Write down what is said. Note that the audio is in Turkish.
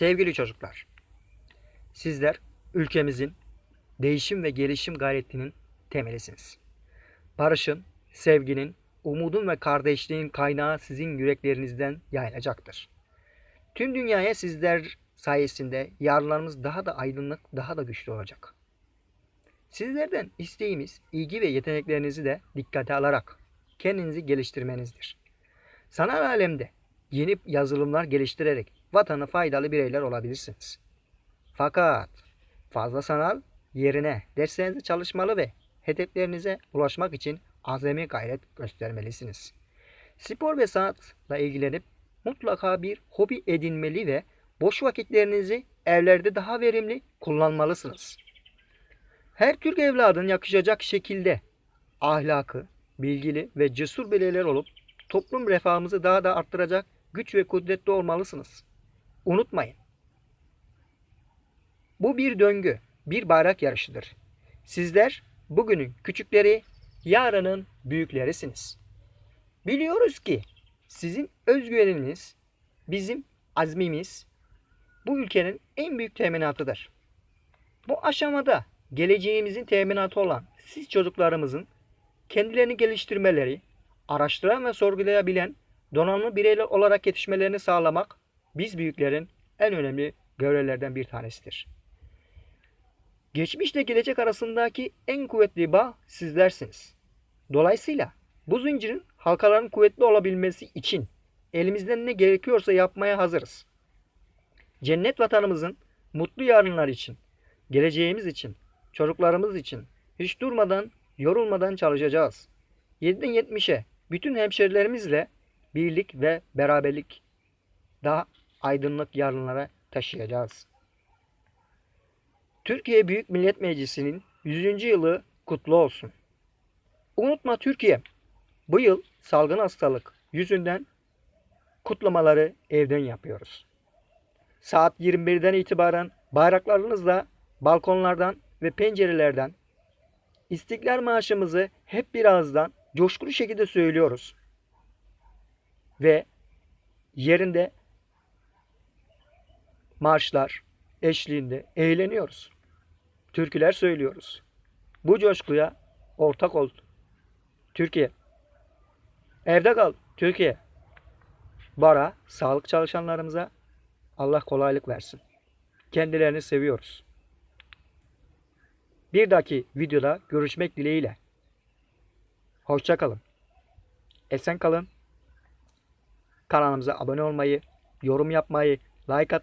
Sevgili çocuklar, sizler ülkemizin değişim ve gelişim gayretinin temelisiniz. Barışın, sevginin, umudun ve kardeşliğin kaynağı sizin yüreklerinizden yayılacaktır. Tüm dünyaya sizler sayesinde yarınlarımız daha da aydınlık, daha da güçlü olacak. Sizlerden isteğimiz ilgi ve yeteneklerinizi de dikkate alarak kendinizi geliştirmenizdir. Sanal alemde yeni yazılımlar geliştirerek vatana faydalı bireyler olabilirsiniz. Fakat fazla sanal yerine derslerinizi çalışmalı ve hedeflerinize ulaşmak için azami gayret göstermelisiniz. Spor ve sanatla ilgilenip mutlaka bir hobi edinmeli ve boş vakitlerinizi evlerde daha verimli kullanmalısınız. Her Türk evladın yakışacak şekilde ahlakı, bilgili ve cesur bireyler olup toplum refahımızı daha da arttıracak güç ve kudretli olmalısınız. Unutmayın. Bu bir döngü, bir bayrak yarışıdır. Sizler bugünün küçükleri, yarının büyüklerisiniz. Biliyoruz ki sizin özgüveniniz, bizim azmimiz bu ülkenin en büyük teminatıdır. Bu aşamada geleceğimizin teminatı olan siz çocuklarımızın kendilerini geliştirmeleri, araştıran ve sorgulayabilen donanımlı bireyler olarak yetişmelerini sağlamak biz büyüklerin en önemli görevlerden bir tanesidir. Geçmişle gelecek arasındaki en kuvvetli bağ sizlersiniz. Dolayısıyla bu zincirin halkaların kuvvetli olabilmesi için elimizden ne gerekiyorsa yapmaya hazırız. Cennet vatanımızın mutlu yarınlar için, geleceğimiz için, çocuklarımız için hiç durmadan, yorulmadan çalışacağız. 7'den 70'e bütün hemşerilerimizle birlik ve beraberlik daha aydınlık yarınlara taşıyacağız. Türkiye Büyük Millet Meclisi'nin 100. yılı kutlu olsun. Unutma Türkiye, bu yıl salgın hastalık yüzünden kutlamaları evden yapıyoruz. Saat 21'den itibaren bayraklarınızla balkonlardan ve pencerelerden İstiklal Marşımızı hep birazdan coşkulu şekilde söylüyoruz. Ve yerinde marşlar eşliğinde eğleniyoruz. Türküler söylüyoruz. Bu coşkuya ortak ol. Türkiye. Evde kal. Türkiye. Bara sağlık çalışanlarımıza Allah kolaylık versin. Kendilerini seviyoruz. Bir dahaki videoda görüşmek dileğiyle. Hoşça kalın. Esen kalın. Kanalımıza abone olmayı, yorum yapmayı, like atmayı